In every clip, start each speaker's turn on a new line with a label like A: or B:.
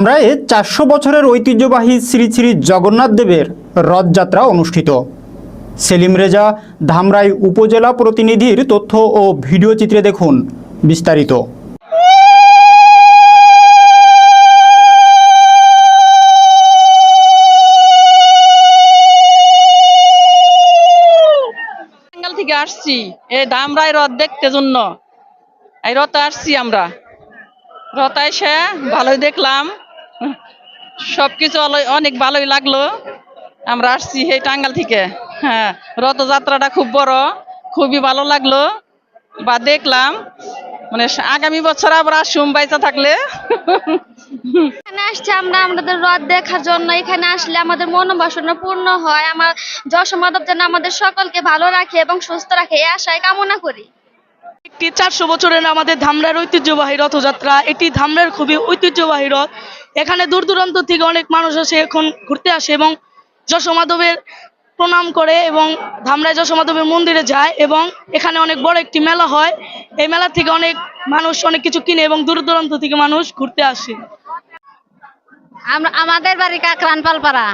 A: ধামরায়ে চারশো বছরের ঐতিহ্যবাহী শ্রী শ্রী জগন্নাথ দেবের রথযাত্রা অনুষ্ঠিত। সেলিম রেজা, ধামরাই উপজেলা প্রতিনিধির তথ্য ও ভিডিও চিত্রে দেখুন বিস্তারিত।
B: থেকে আসছি। এই ধামরাই রথ দেখতে জন্য। এই রথ আসছি আমরা। রথ এসে ভালোই দেখলাম। সবকিছু অনেক ভালোই লাগল। আমরা আসছি এই টাঙ্গাল থেকে। হ্যাঁ রথযাত্রাটা খুব বড় খুবই ভালো লাগল। বা দেখলাম মানে আগামী বছর আবার আসুম বাইচা থাকলে।
C: এখানে আসছি আমরা আমাদের রথ দেখার জন্য। এখানে আসলে আমাদের মনোবাসনা পূর্ণ হয়। আমার যশ মাধব যেন আমাদের সকলকে ভালো রাখে এবং সুস্থ রাখে এই আশায় কামনা করি।
D: একটি চারশো বছরের আমাদের ধামরার ঐতিহ্যবাহী রথযাত্রা। এটি ধামরার খুবই ঐতিহ্যবাহী রথ। এখানে দূর দূরান্ত থেকে অনেক মানুষ আসে, এখন ঘুরতে আসে এবং যশোমাধবের প্রণাম করে এবং ধামরায় যশোমাধবের মন্দিরে যায় এবং এখানে অনেক বড় একটি মেলা হয়। এই মেলা থেকে অনেক মানুষ অনেক কিছু কিনে এবং দূর দূরান্ত থেকে মানুষ ঘুরতে আসে।
C: আমরা, আমাদের বাড়ি কাকরান পালপাড়া।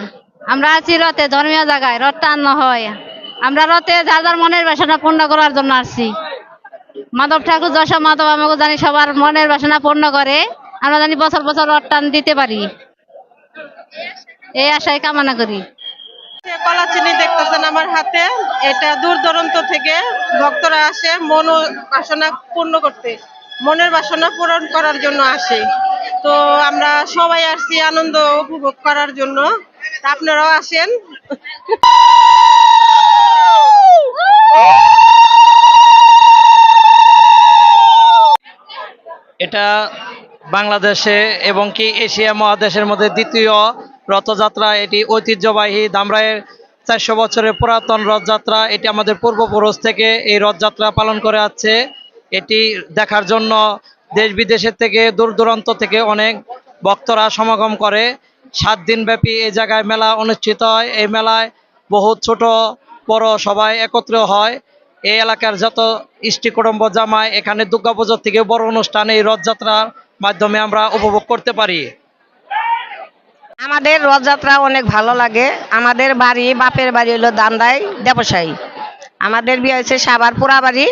C: আমরা আছি রথে, ধর্মীয় জায়গায়, রথ টান্ন হয়। আমরা রথে যার যার মনের বাসনা পূর্ণ করার জন্য আসছি। মাধব ঠাকুর, যশ মাধব আমাকে জানি সবার মনের বাসনা পূর্ণ করে। আমরা জানি বছর বছর রথ টান দিতে পারি। এই আশায় কামনা করি।
E: কলা চিনি দেখতেছেন আমার হাতে এটা দূর দূরান্ত থেকে ভক্তরা আসে মন বাসনা পূর্ণ করতে মনের বাসনা পূরণ করার জন্য আসে। তো আমরা সবাই আসছি আনন্দ উপভোগ করার জন্য। আপনারাও আসেন।
F: এটা বাংলাদেশে এবং কি এশিয়া মহাদেশের মধ্যে দ্বিতীয় রথযাত্রা, এটি ঐতিহ্যবাহী দামরায়ের চারশো বছরের পুরাতন রথযাত্রা। এটি আমাদের পূর্বপুরুষ থেকে এই রথযাত্রা পালন করে আসছে। এটি দেখার জন্য দেশ বিদেশের থেকে দূর দূরান্ত থেকে অনেক ভক্তরা সমাগম করে। সাত দিন ব্যাপী এই জায়গায় মেলা অনুষ্ঠিত হয়। এই মেলায় বহু ছোট, বড় সবাই একত্র হয়। এই এলাকার যত ইষ্টি কুটুম্ব জামায় এখানে দুর্গাপুজোর থেকে বড় অনুষ্ঠান এই রথযাত্রার মাধ্যমে আমরা উপভোগ করতে পারি।
G: আমাদের রথযাত্রা অনেক ভালো লাগে। আমাদের বাড়ি, বাপের বাড়ি হলো দান্দাই দেবসায়ী আমাদের বিয়ে হয়েছে সাবার পোড়া বাড়ি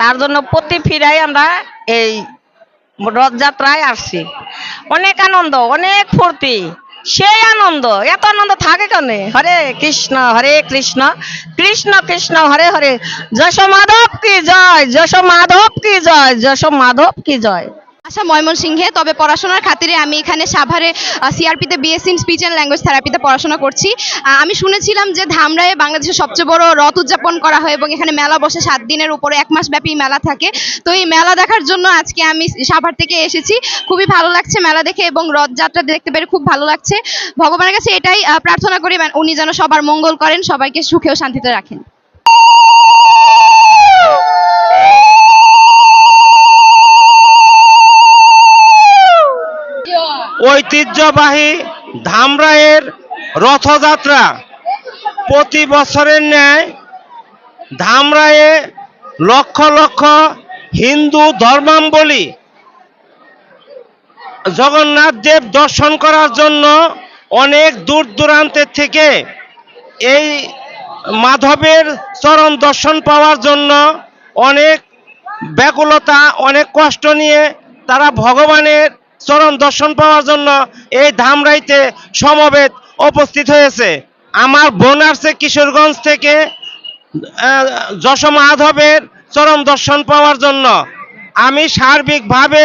G: তার জন্য প্রতি ফিরাই আমরা এই রথযাত্রায় আসছি। অনেক আনন্দ, অনেক ফুর্তি। সেই আনন্দ, এত আনন্দ থাকে কেন হরে কৃষ্ণ হরে কৃষ্ণ। কৃষ্ণ কৃষ্ণ, হরে হরে। যশ মাধব কি জয়, যশ মাধব কি জয়, যশ মাধব কি জয়।
H: আশা ময়মনসিংহে, তবে পড়াশোনার খাতিরে আমি এখানে সাভারে সিআরপিতে BSc in speech and language থেরাপিতে পড়াশোনা করছি। আমি শুনেছিলাম যে ধামরায়ে বাংলাদেশের সবচেয়ে বড় রথ উদযাপন করা হয় এবং এখানে মেলা বসে সাত দিনের উপরে এক মাস ব্যাপী মেলা থাকে। তো এই মেলা দেখার জন্য আজকে আমি সাভার থেকে এসেছি। খুবই ভালো লাগছে মেলা দেখে এবং রথযাত্রা দেখতে পেরে খুব ভালো লাগছে। ভগবানের কাছে এটাই প্রার্থনা করি মানে উনি যেন সবার মঙ্গল করেন, সবাইকে সুখে ও শান্তিতে রাখেন।
I: ঐতিহ্যবাহী ধামরায়ের রথযাত্রা। প্রতি বছরের ন্যায় ধামরায়ে লক্ষ লক্ষ হিন্দু ধর্মাবলী জগন্নাথ দেব দর্শন করার জন্য অনেক দূর দূরান্তের থেকে এই মাধবের চরণ দর্শন পাওয়ার জন্য অনেক ব্যাকুলতা, অনেক কষ্ট নিয়ে তারা ভগবানের চরণ দর্শন পাওয়ার জন্য এই ধামরাইতে সমবেত উপস্থিত হয়েছে। আমার বোন আসছে কিশোরগঞ্জ থেকে আহ, যশ মাধবের চরণ দর্শন পাওয়ার জন্য। আমি সার্বিকভাবে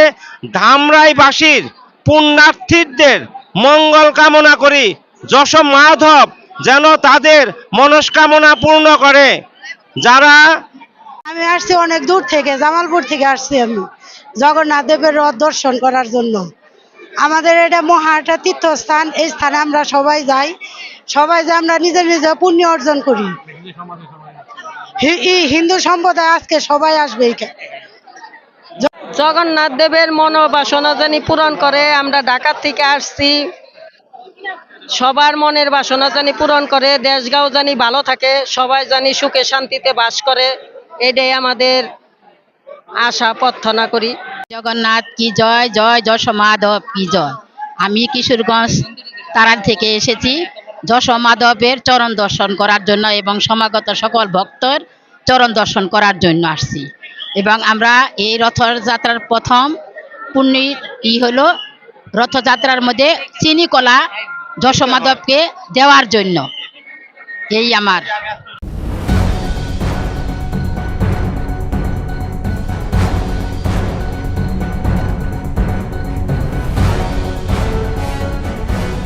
I: ধামরাইবাসীর পুণ্যার্থীদের মঙ্গল কামনা করি। যশ মাধব যেন তাদের মনস্কামনা পূর্ণ করে। যারা
J: আমি আসছি অনেক দূর থেকে জামালপুর থেকে আসছি আমি। জগন্নাথ দেবের রথ দর্শন করার জন্য। আমাদের এটা মহা একটা তীর্থস্থান, এই স্থানে আমরা সবাই যাই। সবাই যে আমরা নিজে নিজে পুণ্য অর্জন করি। হিন্দু সম্প্রদায় আজকে সবাই আসবে
G: জগন্নাথ দেবের মনোবাসনা জানি পূরণ করে, আমরা ঢাকা থেকে আসছি। সবার মনের বাসনা জানি পূরণ করে, দেশগাঁও জানি ভালো থাকে, সবাই জানি সুখে শান্তিতে বাস করে। এটাই আমাদের আশা প্রার্থনা করি।
K: জগন্নাথ কি জয় জয় যশ মাধব কি জয়।
C: আমি কিশোরগঞ্জ তারার থেকে এসেছি। যশ মাধবের চরণ দর্শন করার জন্য এবং সমাগত সকল ভক্তর চরণ দর্শন করার জন্য আসছি। এবং আমরা এই রথযাত্রার প্রথম পুণ্যি ই হলো রথযাত্রার মধ্যে চিনি কলা যশ মাধবকে দেওয়ার জন্য। এই আমার।